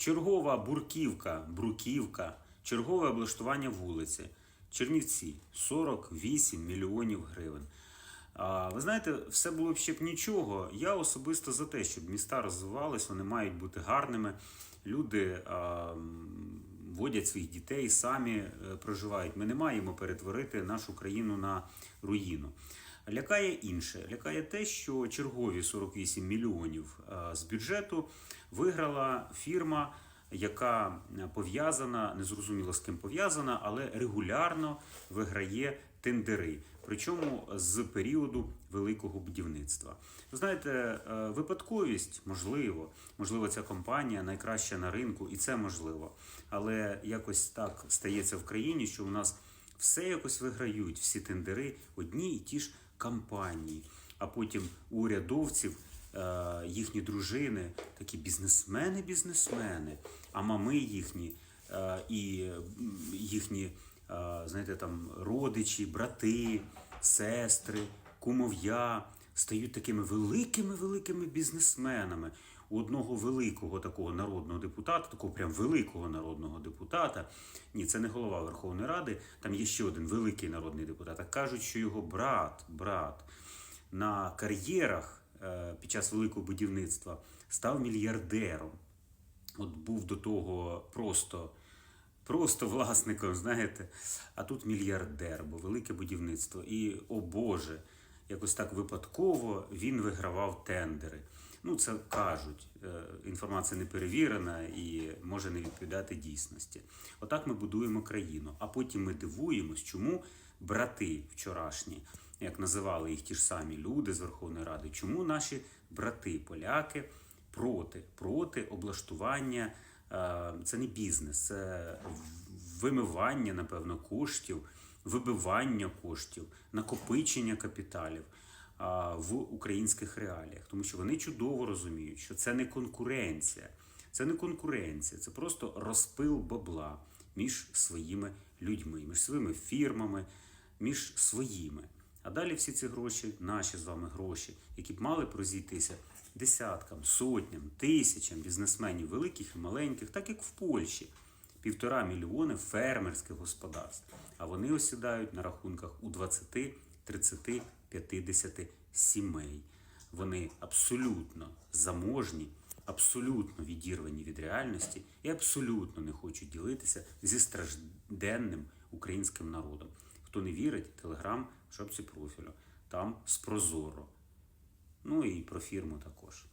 Чергова бурківка, бруківка, чергове облаштування вулиці. Чернівці 48 мільйонів гривень. А, ви знаєте, все було б ще б нічого. Я особисто за те, щоб міста розвивались, вони мають бути гарними. Люди а, водять своїх дітей, самі е, проживають. Ми не маємо перетворити нашу країну на руїну. Лякає інше. Лякає те, що чергові 48 мільйонів е, з бюджету виграла фірма, яка пов'язана, незрозуміло з ким пов'язана, але регулярно виграє тендери. Причому з періоду великого будівництва. Ви знаєте, е, випадковість можливо, можливо, ця компанія найкраща на ринку, і це можливо. Але якось так стається в країні, що у нас все якось виграють, всі тендери, одні і ті ж компанії. А потім урядовців е, їхні дружини, такі бізнесмени-бізнесмени, а мами їхні е, і їхні, е, знаєте, там родичі, брати, сестри, кумов'я стають такими великими-великими бізнесменами. У одного великого такого народного депутата, такого прям великого народного депутата, ні, це не голова Верховної Ради, там є ще один великий народний депутат. А кажуть, що його брат, брат на кар'єрах е, під час великого будівництва став мільярдером. От був до того просто, просто власником, знаєте, а тут мільярдер, бо велике будівництво. І, о Боже, якось так випадково він вигравав тендери. Ну, це кажуть, е, інформація не перевірена і може не відповідати дійсності. Отак ми будуємо країну. А потім ми дивуємось, чому брати вчорашні, як називали їх ті ж самі люди з Верховної Ради, чому наші брати, поляки, проти, проти облаштування. е, Це не бізнес, це вимивання, напевно, коштів, вибивання коштів, накопичення капіталів в українських реаліях, тому що вони чудово розуміють, що це не конкуренція, це не конкуренція, це просто розпил бабла між своїми людьми, між своїми фірмами, між своїми. А далі всі ці гроші, наші з вами гроші, які б мали б розійтися десяткам, сотням, тисячам бізнесменів, великих і маленьких, так як в Польщі. Півтора мільйони фермерських господарств. А вони осідають на рахунках у 20, 30, 50 сімей. Вони абсолютно заможні, абсолютно відірвані від реальності і абсолютно не хочуть ділитися зі стражденним українським народом. Хто не вірить, телеграм, в шапці профілю. Там прозоро. Ну і про фірму також.